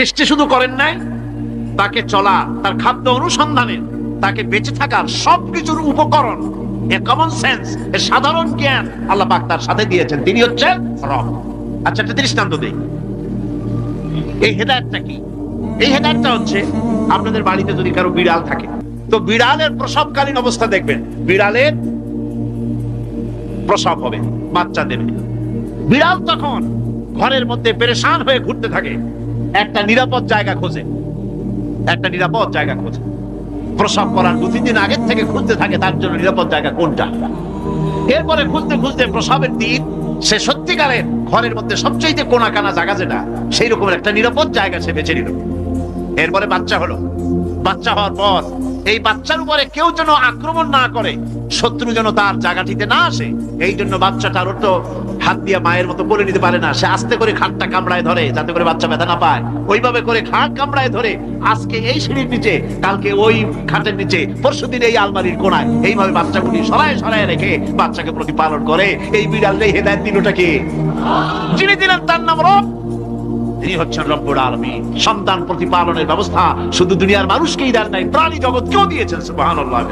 সৃষ্টি শুধু করেন নাই, তাকে চলা, তার খাদ্য অনুসন্ধানে, তাকে বেঁচে থাকার সবকিছুর উপকরণ, এ কমন সেন্স এ সাধারণ জ্ঞান আল্লাহ পাক তার সাথে দিয়েছেন। তিনি হচ্ছেন রব। আচ্ছা একটা দৃষ্টান্ত দেই। এই হেদায়তটা কি? এই হেদায়তটা হচ্ছে, আপনাদের বাড়িতে যদি কারও বিড়াল থাকে, তো বিড়ালের প্রসবকালীন অবস্থা দেখবেন। বিড়ালের প্রসব হবে, বাচ্চা দেবে। বিড়াল তখন ঘরের মধ্যে পেরেশান হয়ে ঘুরতে থাকে। একটা নিরাপদ জায়গা খোঁজে। একটা নিরাপদ জায়গা খোঁজে। প্রসব করার দু তিন দিন আগের থেকে খুঁজতে থাকে তার জন্য নিরাপদ জায়গা কোনটা। এরপরে খুঁজতে খুঁজতে প্রসবের দিন, সে সত্যিকারের ঘরের মধ্যে সবচেয়ে কোনা কানা জায়গা যেটা সেই রকমের একটা নিরাপদ জায়গা সে বেছে নিল। এরপরে বাচ্চা হলো। বাচ্চা হওয়ার পর এই বাচ্চার উপরে কেউ যেন আক্রমণ না করে, শত্রু যেন তার জায়গাটিতে না আসে, এই জন্য বাচ্চাটার তো হাত দিয়ে মায়ের মতো বলে নিতে পারে না। সে আস্তে করে খাটটা কামড়ায় ধরে যাতে করে বাচ্চা ব্যথা না পায়। ওইভাবে করে খাট কামড়ায় ধরে আজকে এই সিঁড়ির নিচে, কালকে ওই খাটের নিচে পরশু দিন এই আলমারির কোনায় এইভাবে বাচ্চাগুলি সরায় সরায় রেখে বাচ্চাকে প্রতিপালন করে। এই বিড়াল এই হেদায়ত দিলটাকে যিনি দিলেন তার নাম রব। তিনি হচ্ছেন রব্বুর আলমী সন্তান প্রতিপালনের ব্যবস্থা শুধু দুনিয়ার মানুষকেই দেন নাই, প্রাণী জগৎ কেউ দিয়েছেন, সুবহানাল্লাহ।